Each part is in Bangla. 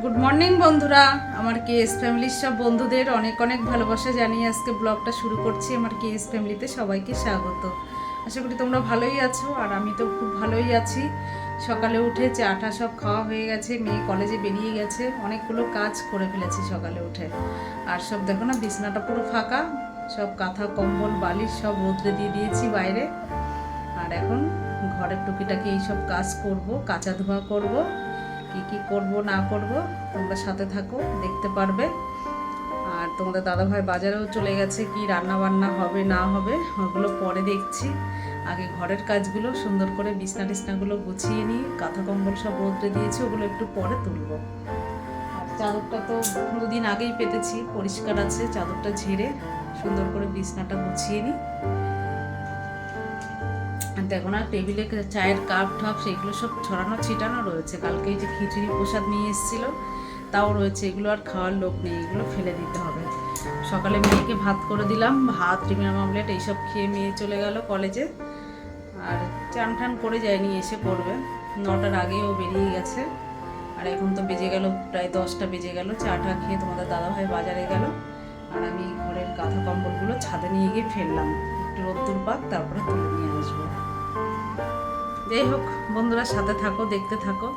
গুড মর্নিং বন্ধুরা। আমার কে এস ফ্যামিলির সব বন্ধুদের অনেক অনেক ভালোবাসা জানিয়ে আজকে ব্লগটা শুরু করছি। আমার কে এস ফ্যামিলিতে সবাইকে স্বাগত। আশা করি তোমরা ভালোই আছো, আর আমি তো খুব ভালোই আছি। সকালে উঠে চাটা সব খাওয়া হয়ে গেছে, মেয়ে কলেজে বেরিয়ে গেছে। অনেকগুলো কাজ করে ফেলেছি সকালে উঠে। আর সব দেখো না, বিছনাটা পুরো ফাঁকা। সব কাঁথা, কম্বল, বালিশ সব রোদ্রে দিয়ে দিয়েছি বাইরে। আর এখন ঘরের টুকিটাকি এইসব কাজ করব, কাঁচা ধোয়া করব। কি কি করব, না করব, তোমরা সাথে থাকো, দেখতে পারবে। আর তোমাদের দাদাভাই বাজারেও চলে গেছে, কি রান্না বান্না হবে, না হবে, ওগুলো পরে দেখছি। আগে ঘরের কাজগুলো, সুন্দর করে বিছনা টিছনাগুলো গুছিয়ে নিই কাঁথা কম্বল সব রোদ্রে দিয়েছি, ওগুলো একটু পরে তুলবো। আর চাদরটা তো দুদিন আগেই পেতেছি, পরিষ্কার আছে, চাদরটা ঝেড়ে সুন্দর করে বিছনাটা গুছিয়ে নিই। দেখো না টেবিলে চায়ের কাপ ঠাপ সেগুলো সব ছড়ানো, ছিটানো রয়েছে। কালকে যে খিচুড়ি প্রসাদ নিয়ে এসেছিল, তাও রয়েছে। এগুলো আর খাওয়ার লোক নেই, এগুলো ফেলে দিতে হবে। সকালে মেয়েকে ভাত করে দিলাম, ভাত ডিমের মামলেট এইসব খেয়ে মেয়ে চলে গেল কলেজে। আর চান টান করে যায়নি, এসে পড়বে। নটার আগেও বেরিয়ে গেছে। আর এখন তো বেজে গেল, প্রায় দশটা বেজে গেল। চাটা খেয়ে তোমাদের দাদাভাই বাজারে গেল। আর আমি ঘরের কাঁথা কম্বলগুলো ছাদে নিয়ে গিয়ে ফেললাম। একটু রোদ্দুর পাক তারপরে তুলে নিয়ে আসব। যাই হোক বন্ধুরা সাথে থাকো দেখতে থাকো।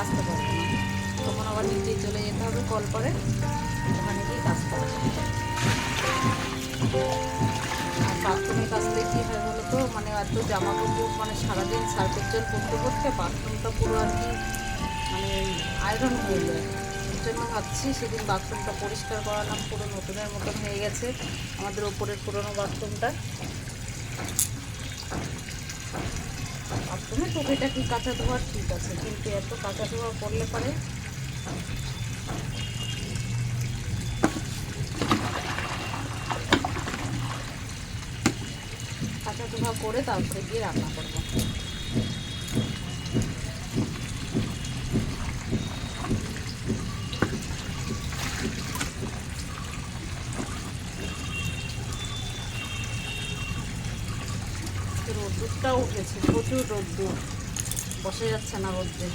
এখানে পারব না। তখন আবার নিচে চলে যেতে হবে কল করে। ওখানে গিয়ে কাচতে হবে আর বাথরুমে কাচলে কী হয় বলো তো? মানে এত জামা কাপড় মানে সারাদিন সার্ফের জল করতে করতে বাথরুমটা পুরো আর কি মানে আয়রন হয়ে যায়। জন্য ভাবছি সেদিন বাথরুমটা পরিষ্কার করালাম, পুরো নতুনের মতন হয়ে গেছে আমাদের ওপরের পুরোনো বাথরুমটা। বাথরুমে টুকিটা কি কাঁচা ধোয়া ঠিক আছে? কিন্তু এত কাঁচা ধোয়া করলে পরে কাঁচা ধোয়া করে তারপরে গিয়ে রান্না করব। প্রচুর রোদ্দুর বসে যাচ্ছে না রোদ্রে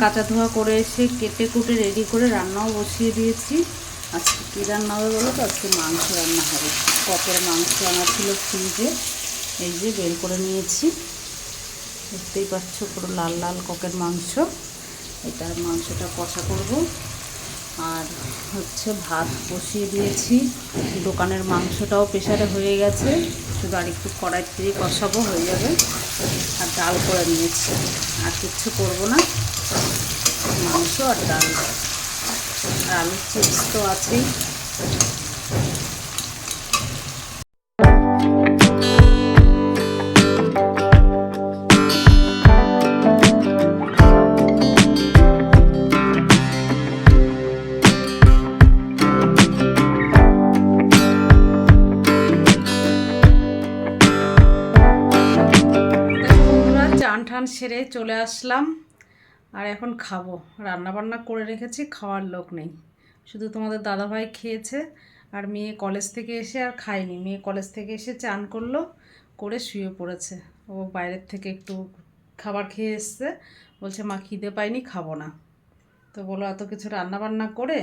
কাঁচা ধোয়া করে এসে কেটে কুটে রেডি করে রান্নাও বসিয়ে দিয়েছি। আজকে কী রান্না হবে বলো তো? আজকে মাংস রান্না হবে। কপের মাংস আনা ছিল ফ্রিজে। এই যে বের করে নিয়েছি। দেখতেই পাচ্ছ পুরো লাল লাল ককের মাংস। এটা মাংসটা কষা করব। আর হচ্ছে ভাত বসিয়ে দিয়েছি। দোকানের মাংসটাও প্রেশারে হয়ে গেছে। শুধু আর একটু কড়াই দিয়ে কষাবো, হয়ে যাবে। আর ডাল করে নিয়েছি। আর কিচ্ছু করব না। মাংস আর ডাল আর আলুর চিপস তো আছেই সেরে চলে আসলাম। আর এখন খাব। রান্না বান্না করে রেখেছি, খাওয়ার লোক নেই। শুধু তোমাদের দাদাভাই খেয়েছে আর মেয়ে কলেজ থেকে এসে আর খায়নি। মেয়ে কলেজ থেকে এসে চান করল, করে শুয়ে পড়েছে। ও বাইরের থেকে একটু খাবার খেয়ে এসছে। বলছে, মা, খিদে পাইনি, খাব না। তো বলো, এত কিছু রান্না বান্না করে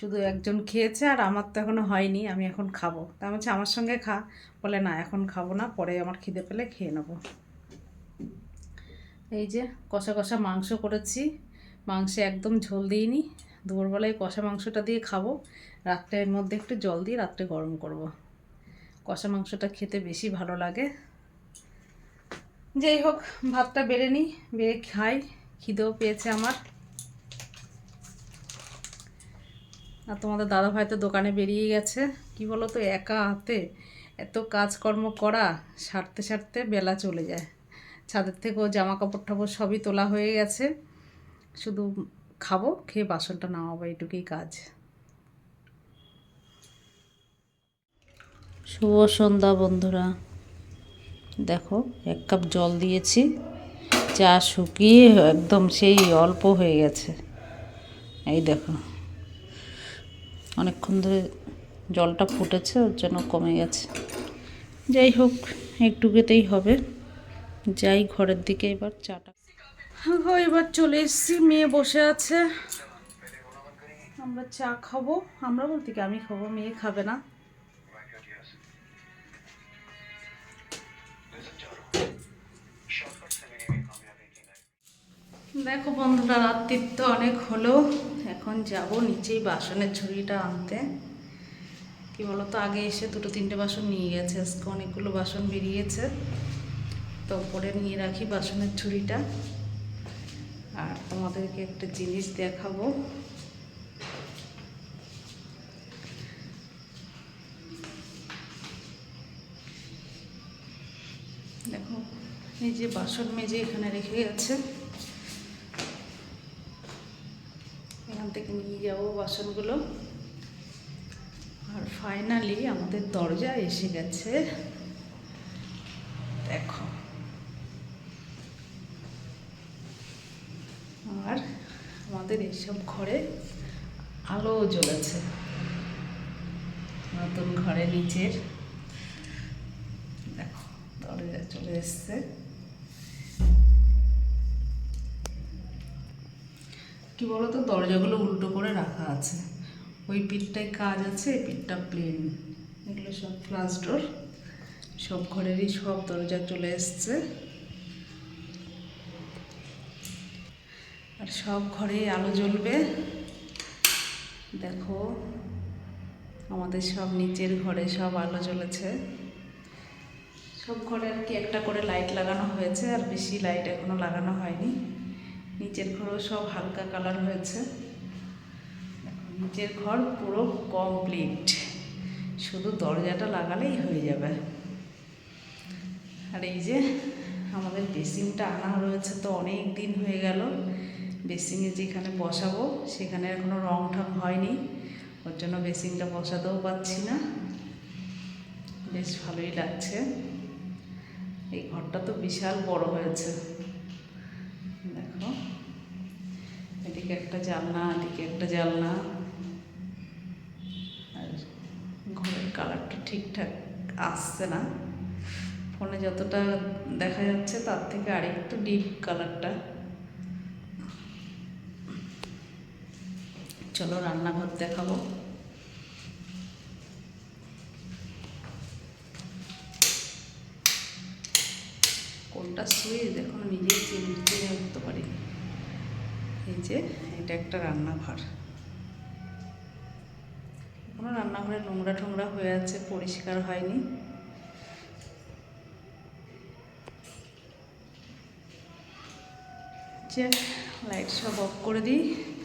শুধু একজন খেয়েছে আর আমার তো এখনও হয়নি, আমি এখন খাব। তা বলছি, আমার সঙ্গে খা। বলে, না, এখন খাব না, পরে আমার খিদে পেলে খেয়ে নেব। এই যে কষা কষা মাংস করেছি। মাংসে একদম ঝোল দিইনি। দুপুরবেলায় কষা মাংসটা দিয়ে খাব। রাত্রে এর মধ্যে একটু জল দিয়ে রাত্রে গরম করব। কষা মাংসটা খেতে বেশি ভালো লাগে। যাই হোক, ভাতটা বেড়ে নিই, বেড়ে খাই। খিদেও পেয়েছে আমার। আর তোমাদের দাদা ভাই তো দোকানে বেরিয়ে গেছে। কি বলো তো একা হাতে এত কাজকর্ম করা, সারতে সারতে বেলা চলে যায়। ছাদের থেকেও জামা কাপড় টাপড় সবই তোলা হয়ে গেছে। শুধু খাব, খেয়ে বাসনটা নামাবো, এইটুকুই কাজ। শুভ সন্ধ্যা বন্ধুরা। দেখো, এক কাপ জল দিয়েছি। চা শুকিয়ে একদম সেই অল্প হয়ে গেছে। এই দেখো, অনেকক্ষণ ধরে জলটা ফুটেছে, ওর জন্য কমে গেছে। যাই হোক, একটুকুতেই হবে। যাই ঘরের দিকে এবার চাটা। হ্যাঁ এবার চলে এসেছি, মেয়ে বসে আছে। আমরা চা খাব। আমরা বলতে কি, আমি খাব, মেয়ে খাবে না। দেখো বন্ধুরা, রাত্রির তো অনেক হলো। এখন যাব নিচেই বাসনের ঝুড়িটা আনতে। কি বলতো, আগে এসে দুটো তিনটে বাসন নিয়ে গেছে। আজকে অনেকগুলো বাসন বেরিয়েছে। তো পরে নিয়ে রাখি বাসনের ছুরিটা আর তোমাদেরকে একটা জিনিস দেখাবো। দেখো, এই যে বাসন মেজে এখানে রেখে গেছে। এখান থেকে নিয়ে যাব বাসনগুলো। আর ফাইনালি আমাদের দরজা এসে গেছে দেখো আর আমাদের এইসব ঘরে, আলো জ্বলেছে। নতুন ঘরে নিচের। দেখো, দরজা চলে এসছে। কি বলতো, দরজাগুলো উল্টো করে রাখা আছে। ওই পিঠটায় কাজ আছে, এই পিঠটা প্লেন এগুলো সব গ্লাস ডোর সব ঘরেরই সব দরজা চলে এসছে। আর সব ঘরে আলো জ্বলবে। দেখো, আমাদের সব নিচের ঘরে সব আলো জ্বলেছে। সব ঘরে আর কি একটা করে লাইট লাগানো হয়েছে, আর বেশি লাইট এখনও লাগানো হয়নি। নিচের ঘরও সব হালকা কালার হয়েছে। নিচের ঘর পুরো কমপ্লিট শুধু দরজাটা লাগালেই হয়ে যাবে। আর এই যে, আমাদের বেসিনটা আনা রয়েছে তো অনেক দিন হয়ে গেল। বেসিনে যেখানে বসাবো, সেখানে এখনও রং ঠং হয়নি। ওর জন্য বেসিনটা বসাতেও পাচ্ছি না। বেশ ভালোই লাগছে। এই ঘরটা তো বিশাল বড় হয়েছে। দেখো, এদিকে একটা জানলা, এদিকে একটা জানলা। আর ঘরের কালারটা ঠিকঠাক আসছে না। ফোনে যতটা দেখা যাচ্ছে, তার থেকে আরেকটু ডিপ কালারটা। চলো রান্নাঘর দেখাবো। কোনটা সুইচ দেখো, নিজেই চিনতে হতে পারি। এই যে, এটা একটা রান্নাঘর। কোনো রান্নাঘরে নোংরা টোংরা হয়ে আছে, পরিষ্কার হয়নি। লাইট সব অফ করে দিই।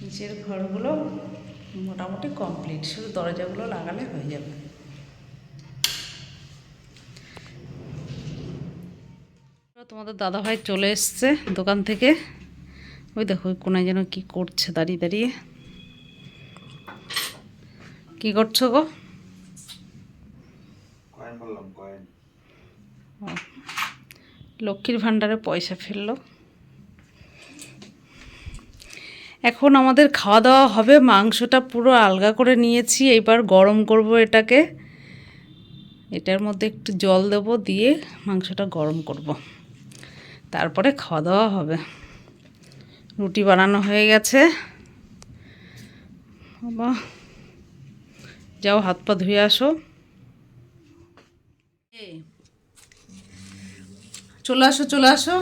নিচের ঘরগুলো মোটামুটি কমপ্লিট শুধু দরজাগুলো লাগালে হয়ে যাবে। তোমাদের দাদাভাই চলে এসছে দোকান থেকে। ওই দেখো কোনায় যেন কি করছে দাঁড়িয়ে দাঁড়িয়ে। কি করছ গো? লক্ষ্মীর ভাণ্ডারে পয়সা ফেলল। এখন আমাদের খাওয়া দাওয়া হবে, মাংসটা পুরো আলগা করে নিয়েছি এবার গরম করব এটাকে। এটার মধ্যে একটু জল দেব, দিয়ে মাংসটা গরম করব। তারপরে খাওয়া দাওয়া হবে। রুটি বানানো হয়ে গেছে। বাবা, যাও হাত পা ধুয়ে আসো। চলে আসো চলে আসো।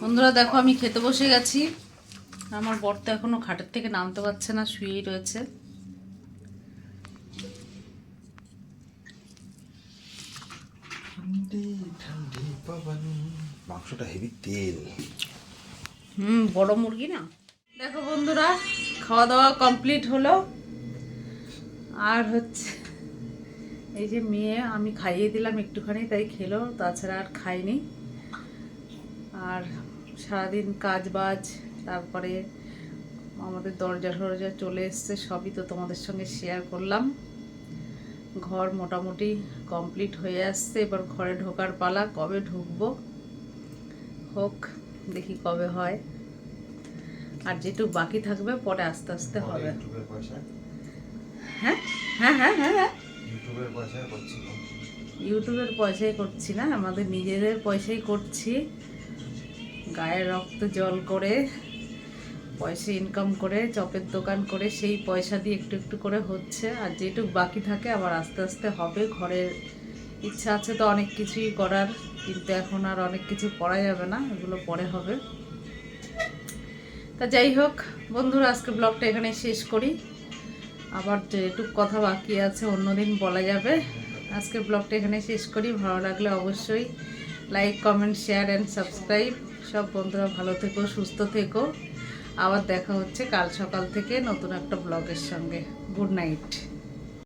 বন্ধুরা, দেখো আমি খেতে বসে গেছি। আমার বর তো এখনও খাটের থেকে নামতে পারছে না শুয়েই রয়েছে। মাংসটা হেভি তেল। হুম বড় মুরগি না? দেখো বন্ধুরা খাওয়া দাওয়া কমপ্লিট হলো। আর হচ্ছে এই যে মেয়ে আমি খাইয়ে দিলাম একটুখানি তাই খেলো তাছাড়া আর খাইনি। আর সারাদিন কাজ বাজ তারপরে আমাদের দরজা টরজা চলে এসছে সবই তো তোমাদের সঙ্গে শেয়ার করলাম। ঘর মোটামুটি কমপ্লিট হয়ে আসছে এবার ঘরে ঢোকার পালা কবে ঢুকবো? হোক দেখি কবে হয়। আর যেটুকু বাকি থাকবে পরে আস্তে আস্তে হবে। হ্যাঁ হ্যাঁ হ্যাঁ হ্যাঁ হ্যাঁ। ইউটিউবের পয়সা করছি না। ইউটিউবের পয়সাই করছি না আমাদের নিজেদের পয়সাই করছি। গায়ের রক্ত জল করে। পয়সা ইনকাম করে, চপের দোকান করে, সেই পয়সা দিয়ে একটু একটু করে হচ্ছে। আর যেটুক বাকি থাকে আবার আস্তে আস্তে হবে, ঘরের ইচ্ছা আছে তো অনেক কিছুই করার, কিন্তু এখন আর অনেক কিছু করা যাবে না, এগুলো পরে হবে। তা যাই হোক, বন্ধুরা, আজকে ব্লগটা এখানে শেষ করি। আবার যেটুক কথা বাকি আছে অন্যদিন বলা যাবে। আজকের ব্লগটা এখানে শেষ করি। ভালো লাগলে অবশ্যই like comment share and subscribe সব বন্ধুরা ভালো থেকো, সুস্থ থেকো। আবার দেখা হচ্ছে কাল সকাল থেকে নতুন একটা ব্লগের সঙ্গে। Good night